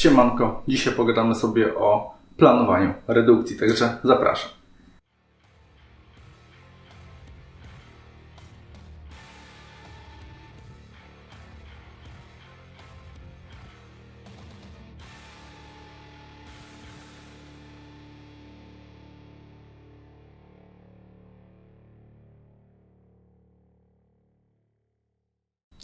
Siemanko, dzisiaj pogadamy sobie o planowaniu redukcji, także zapraszam.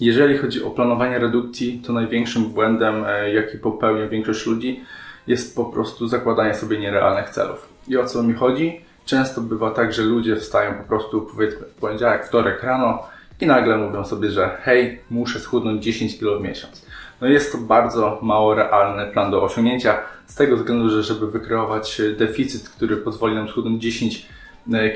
Jeżeli chodzi o planowanie redukcji, to największym błędem, e, jaki popełnia większość ludzi, jest po prostu zakładanie sobie nierealnych celów. I o co mi chodzi? Często bywa tak, że ludzie wstają po prostu powiedzmy w poniedziałek, wtorek rano i nagle mówią sobie, że hej, muszę schudnąć 10 kg w miesiąc. No jest to bardzo mało realny plan do osiągnięcia, z tego względu, że żeby wykreować deficyt, który pozwoli nam schudnąć 10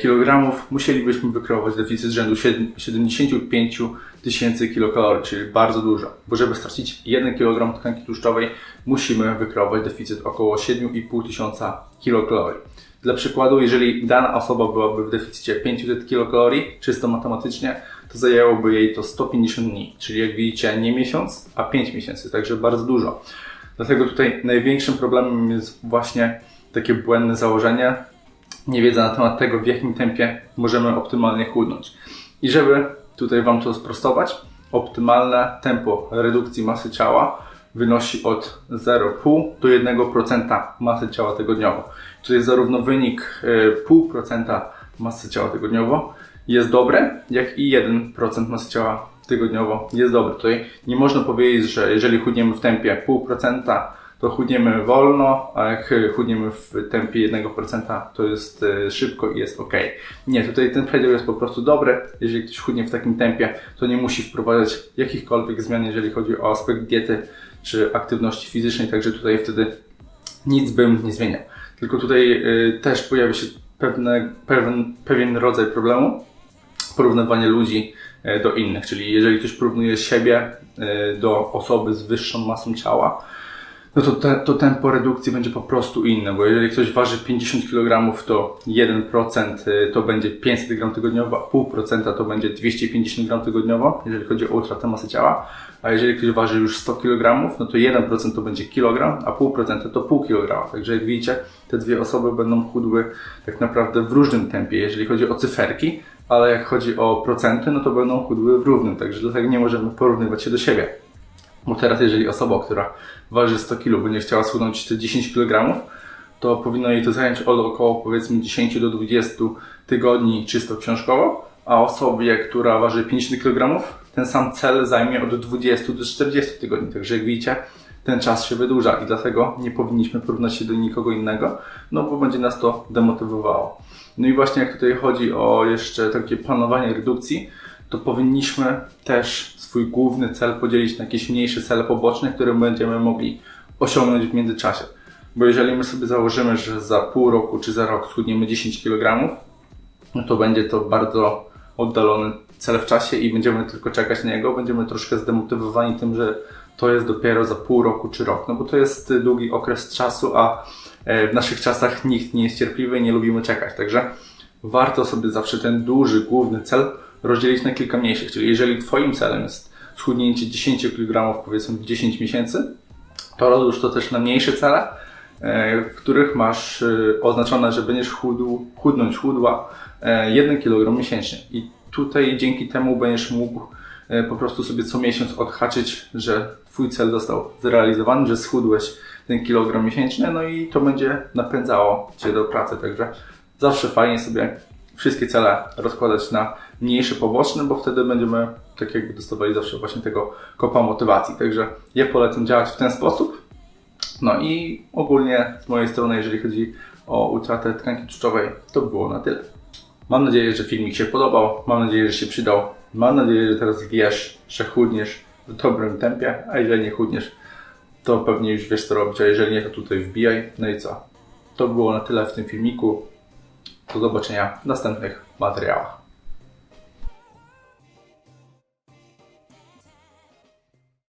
kg, musielibyśmy wykreować deficyt rzędu 75 tysięcy kilokalorii, czyli bardzo dużo. Bo żeby stracić 1 kg tkanki tłuszczowej, musimy wykreować deficyt około 7,5 tysiąca kilokalorii. Dla przykładu, jeżeli dana osoba byłaby w deficycie 500 kilokalorii, czysto matematycznie, to zajęłoby jej to 150 dni, czyli jak widzicie nie miesiąc, a 5 miesięcy, także bardzo dużo. Dlatego tutaj największym problemem jest właśnie takie błędne założenie, niewiedza na temat tego, w jakim tempie możemy optymalnie chudnąć. I żeby tutaj Wam to sprostować, optymalne tempo redukcji masy ciała wynosi od 0,5 do 1% masy ciała tygodniowo. Tutaj zarówno wynik 0,5% masy ciała tygodniowo jest dobre, jak i 1% masy ciała tygodniowo jest dobre. Tutaj nie można powiedzieć, że jeżeli chudniemy w tempie 0,5%, to chudniemy wolno, a jak chudniemy w tempie 1%, to jest e, szybko i jest ok. Nie, tutaj ten przedział jest po prostu dobry. Jeżeli ktoś chudnie w takim tempie, to nie musi wprowadzać jakichkolwiek zmian, jeżeli chodzi o aspekt diety czy aktywności fizycznej, także tutaj wtedy nic bym nie zmieniał. Tylko tutaj e, też pojawia się pewne, pewien, pewien rodzaj problemu, porównywanie ludzi e, do innych, czyli jeżeli ktoś porównuje siebie do osoby z wyższą masą ciała, no to, te, to tempo redukcji będzie po prostu inne, bo jeżeli ktoś waży 50 kg, to 1% y, to będzie 500 g tygodniowo, a 0,5% to będzie 250 g tygodniowo, jeżeli chodzi o utratę masy ciała. A jeżeli ktoś waży już 100 kg, no to 1% to będzie kilogram, a 0,5% to pół kg. Także jak widzicie, te dwie osoby będą chudły tak naprawdę w różnym tempie, jeżeli chodzi o cyferki, ale jak chodzi o procenty, no to będą chudły w równym, także dlatego nie możemy porównywać się do siebie. Bo teraz, jeżeli osoba, która waży 100 kg, będzie chciała schudnąć te 10 kg, to powinno jej to zająć od około powiedzmy 10 do 20 tygodni czysto książkowo, a osobie, która waży 50 kg, ten sam cel zajmie od 20 do 40 tygodni. Także jak widzicie, ten czas się wydłuża i dlatego nie powinniśmy porównać się do nikogo innego, no bo będzie nas to demotywowało. No i właśnie jak tutaj chodzi o jeszcze takie planowanie redukcji, to powinniśmy też swój główny cel podzielić na jakieś mniejsze cele poboczne, które będziemy mogli osiągnąć w międzyczasie. Bo jeżeli my sobie założymy, że za pół roku czy za rok schudniemy 10 kg, no to będzie to bardzo oddalony cel w czasie i będziemy tylko czekać na niego, będziemy troszkę zdemotywowani tym, że to jest dopiero za pół roku czy rok, no bo to jest długi okres czasu, a e, w naszych czasach nikt nie jest cierpliwy i nie lubimy czekać. Także warto sobie zawsze ten duży, główny cel rozdzielić na kilka mniejszych. Czyli jeżeli Twoim celem jest schudnięcie 10 kg powiedzmy w 10 miesięcy, to rozłóż to też na mniejsze cele, e, w których masz e, oznaczone, że będziesz chudł, chudnąć, chudła 1 e, kg miesięcznie. I tutaj dzięki temu będziesz mógł po prostu sobie co miesiąc odhaczyć, że Twój cel został zrealizowany, że schudłeś ten kilogram miesięczny, no i to będzie napędzało Cię do pracy. Także zawsze fajnie sobie wszystkie cele rozkładać na mniejsze poboczne, bo wtedy będziemy tak jakby dostawali zawsze właśnie tego kopa motywacji. Także ja polecam działać w ten sposób. No i ogólnie z mojej strony, jeżeli chodzi o utratę tkanki tłuszczowej, to było na tyle. Mam nadzieję, że filmik się podobał, mam nadzieję, że się przydał. Mam nadzieję, że teraz wiesz, że chudniesz w dobrym tempie, a jeżeli nie chudniesz, to pewnie już wiesz co robić, a jeżeli nie, to tutaj wbijaj. No i co? To było na tyle w tym filmiku. Do zobaczenia w następnych materiałach.